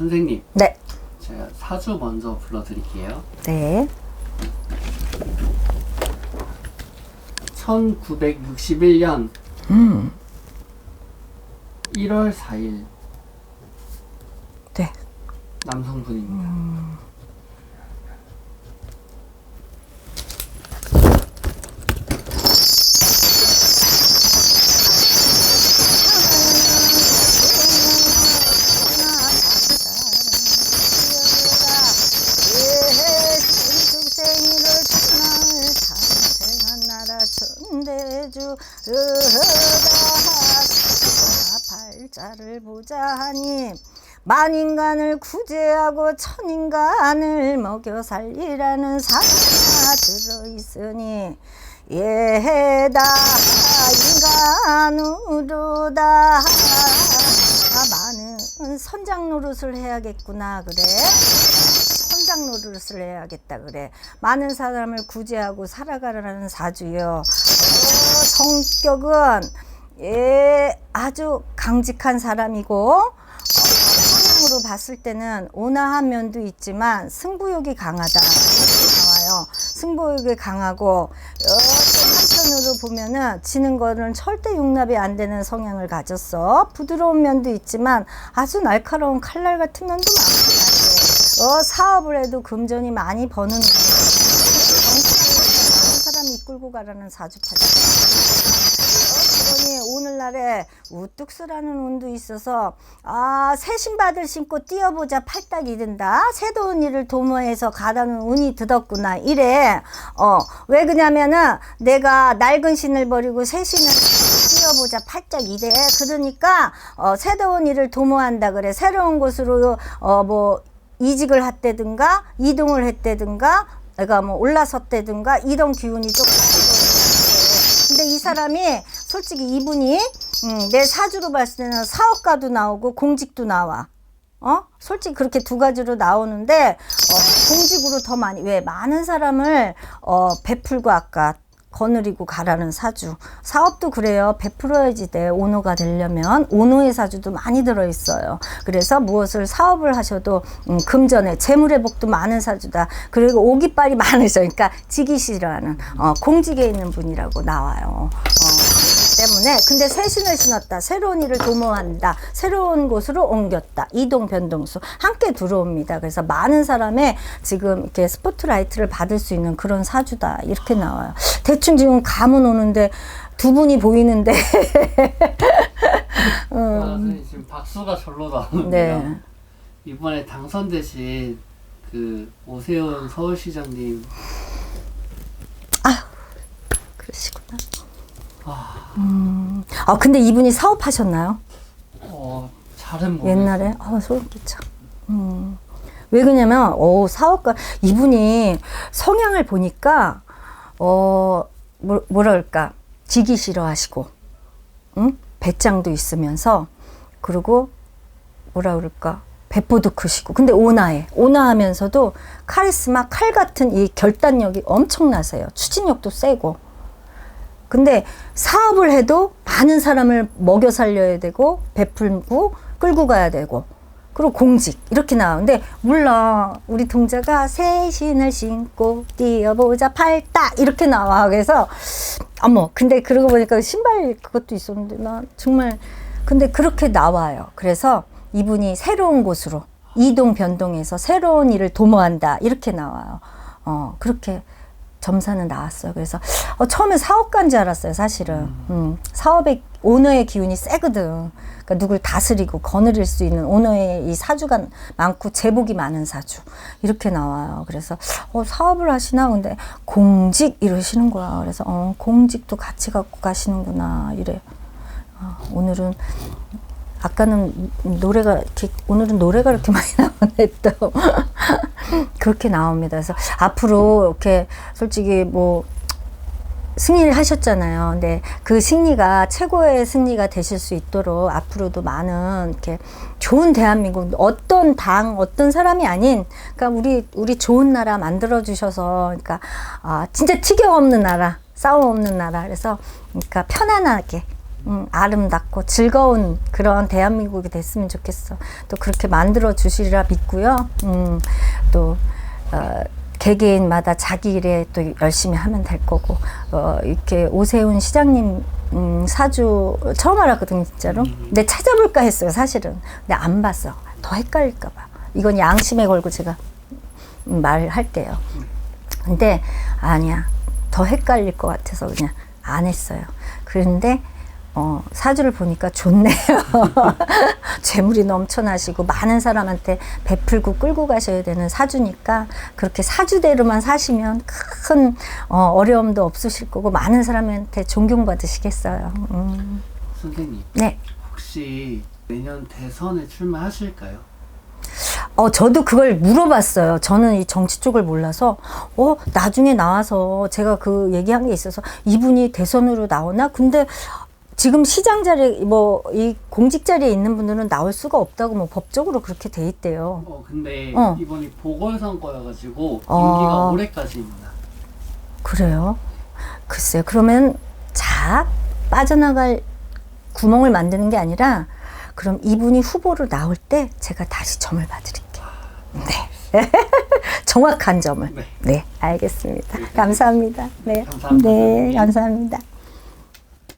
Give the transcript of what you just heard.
선생님, 네. 제가 사주 먼저 불러드릴게요. 네. 1961년 음. 1월 4일 네. 남성분입니다. 생 으다 발자를 보자 하니 만인간을 구제하고 천인간을 먹여 살리라는 사가 들어있으니 예다 인간으로다 많은 선장 노릇을 해야겠구나 그래 선장 노릇을 해야겠다 그래 많은 사람을 구제하고 살아가라는 사주요 어, 성격은 예 아주 강직한 사람이고 어, 성향으로 봤을 때는 온화한 면도 있지만 승부욕이 강하다. 나와요. 승부욕이 강하고 한편으로 보면은 지는 거는 절대 용납이 안 되는 성향을 가졌어. 부드러운 면도 있지만 아주 날카로운 칼날 같은 면도 많고 어, 사업을 해도 금전이 많이 버는 가라는 사주파다. 그러니 오늘날에 우뚝 쓰라는 운도 있어서 아 새 신발을 신고 뛰어보자 팔딱 이른다. 새로운 일을 도모해서 가라는 운이 들었구나. 이래. 어왜 그냐면은 내가 낡은 신을 버리고 새 신을 뛰어보자 팔딱 이래 그러니까 어 새로운 일을 도모한다 그래. 새로운 곳으로 어뭐 이직을 했다든가 이동을 했다든가 내가 뭐 올라섰다든가 이런 기운이 조금 사람이 솔직히 이분이 음, 내 사주로 봤을 때는 사업가도 나오고 공직도 나와. 어? 솔직히 그렇게 두 가지로 나오는데 어, 공직으로 더 많이 왜 많은 사람을 어, 베풀고 아까 거느리고 가라는 사주. 사업도 그래요. 베풀어야지 돼. 오너가 되려면 오너의 사주도 많이 들어 있어요. 그래서 무엇을 사업을 하셔도 음, 금전에 재물 회복도 많은 사주다. 그리고 오기빨이 많으셔. 그러니까 지기 싫어하는 어, 공직에 있는 분이라고 나와요. 어. 때문에 근데 새 신을 신었다 새로운 일을 도모한다 새로운 곳으로 옮겼다 이동 변동수 함께 들어옵니다 그래서 많은 사람의 지금 이렇게 스포트라이트를 받을 수 있는 그런 사주다 이렇게 나와요 대충 지금 감은 오는데 두 분이 보이는데 아, 선생님 지금 박수가 절로 나오는데요. 음. 네. 이번에 당선되신 그 오세훈 서울시장님 그러시구나 아, 음. 아 근데 이분이 사업하셨나요 어, 잘은 모르겠어요. 옛날에 아 소름 끼쳐. 음. 왜 그러냐면 어 사업가 이분이 성향을 보니까 어 뭐, 뭐랄까 지기 싫어하시고 응? 배짱도 있으면서 그리고 뭐라 그럴까 배포도 크시고 근데 온화해 온화하면서도 카리스마 칼 같은 이 결단력이 엄청나세요 추진력도 세고 근데 사업을 해도 많은 사람을 먹여 살려야 되고 베풀고 끌고 가야 되고 그리고 공직 이렇게 나오는데 몰라. 우리 동자가 새 신을 신고 뛰어보자 팔딱 이렇게 나와. 그래서 어머 근데 그러고 보니까 신발 그것도 있었는데 나 정말 근데 그렇게 나와요. 그래서 이분이 새로운 곳으로 이동 변동해서 새로운 일을 도모한다 이렇게 나와요. 어 그렇게 점사는 나왔어요. 그래서 어, 처음에 사업가인 줄 알았어요, 사실은. 음, 사업의 오너의 기운이 세거든. 그러니까 누굴 다스리고 거느릴 수 있는 오너의 이 사주가 많고 제복이 많은 사주 이렇게 나와요. 그래서 어, 사업을 하시나 근데 공직 이러시는 거야. 그래서 어, 공직도 같이 갖고 가시는구나 이래. 어, 오늘은 아까는 노래가 이렇게 오늘은 노래가 이렇게 많이 나오네 또 그렇게 나옵니다. 그래서 앞으로 이렇게 솔직히 뭐 승리를 하셨잖아요. 근데 그 승리가 최고의 승리가 되실 수 있도록 앞으로도 많은 이렇게 좋은 대한민국 어떤 당 어떤 사람이 아닌 그러니까 우리 우리 좋은 나라 만들어 주셔서 그러니까 아 진짜 티격 없는 나라 싸움 없는 나라 그래서 그러니까 편안하게 음, 아름답고 즐거운 그런 대한민국이 됐으면 좋겠어. 또 그렇게 만들어 주시리라 믿고요. 음, 또 어, 개개인마다 자기 일에 또 열심히 하면 될 거고 어, 이렇게 오세훈 시장님 음, 사주 처음 알았거든요, 진짜로. 근데 찾아볼까 했어요, 사실은. 근데 안 봤어. 더 헷갈릴까 봐. 이건 양심에 걸고 제가 음, 말할게요. 근데 아니야 더 헷갈릴 것 같아서 그냥 안 했어요. 그런데 어, 사주를 보니까 좋네요. 재물이 넘쳐나시고 많은 사람한테 베풀고 끌고 가셔야 되는 사주니까 그렇게 사주대로만 사시면 큰 어, 어려움도 없으실 거고 많은 사람한테 존경받으시겠어요. 음. 선생님 네. 혹시 내년 대선에 출마하실까요? 어, 저도 그걸 물어봤어요. 저는 이 정치 쪽을 몰라서, 어, 나중에 나와서 제가 그 얘기한 게 있어서 이분이 대선으로 나오나? 근데 지금 시장 자리, 뭐, 이 공직 자리에 있는 분들은 나올 수가 없다고 뭐 법적으로 그렇게 돼 있대요. 어 근데 어. 이번이 보궐선거여가지고 어. 임기가 올해까지입니다. 그래요? 글쎄요. 그러면 자, 빠져나갈 구멍을 만드는 게 아니라, 그럼 이분이 후보로 나올 때 제가 다시 점을 봐드릴게요. 네. 정확한 점을. 네. 네, 알겠습니다. 감사합니다. 네. 감사합니다. 네, 감사합니다.